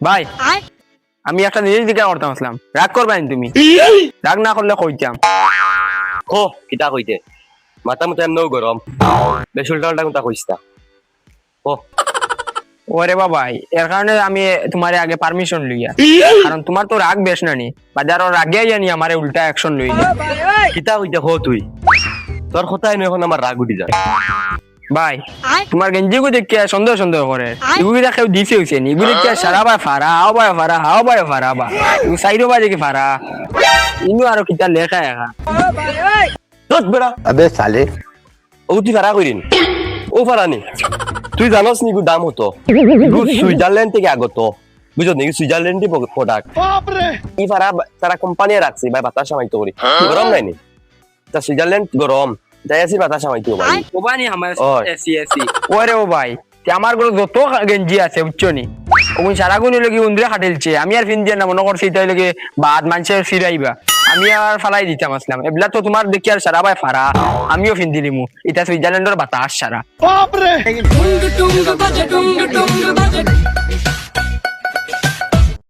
ভাই আমি একটা জিনিস দিকে করতাম আসলাম। রাগ করবেন তুমি। রাগ না করলে কইতাম। ও কিতা কইতে মাথা মতো এমনও গরম। বেশ উল্টা উল্টা কথা কইস না ও। ওরে বাবাই এর কারণে আমি তোমার আগে পারমিশন লইয়া। কারণ তোমার তো রাগ বেশ নানি। বাজার রাগে জানি আমারে উল্টা অ্যাকশন লইলে কিতা কইতে হো তুই? তোর কথাই নয় এখন আমার রাগ উঠি যায়। ভাই তোমার গেঞ্জি গু সন্দেহ সন্দেহ করে। এগুলি দেখে দিছে হইছে নি। এগুলি দেখে সারা বাই ফারা হাও ভাই ফারা হাও ভাই ফারা বা। সাইরো ভাই দেখি ফারা। ইনু আরও কিটা লেখা এখা আবে সালে ও তুই ফারা কইরিন? ও ফারা নি। তুই জানোস নি দাম হতো? সুইজারল্যান্ড থেকে আগত। বুঝো নাকি সুইজারল্যান্ডি প্রোডাক্ট ই ফারা তারা কোম্পানি রাখছে ভাই বাতাস মাইতো করি। হ্যাঁ। গরম নাই নি? তা সুইজারল্যান্ড গরম। আসি বাতাস পারি ওবানি আমার এসি এসি। ওরে ও ভাই তে আমার ঘরে যত গেঞ্জি আছে বুঝছ নি? ওগুন সারা গুণ লগি উন্দরে খাটিলছে আমি আর ফিন দিয়ে না মনে করছি তাই লগে বাদ মানুষের ফিরাইবা। আমি আর ফালাই দিতাম আসলাম। এবলা তো তোমার দেখি আর সারা ভাই ফারা। আমিও ফিন দিলিমু এটা সুইজারল্যান্ডের বাতাস সারা।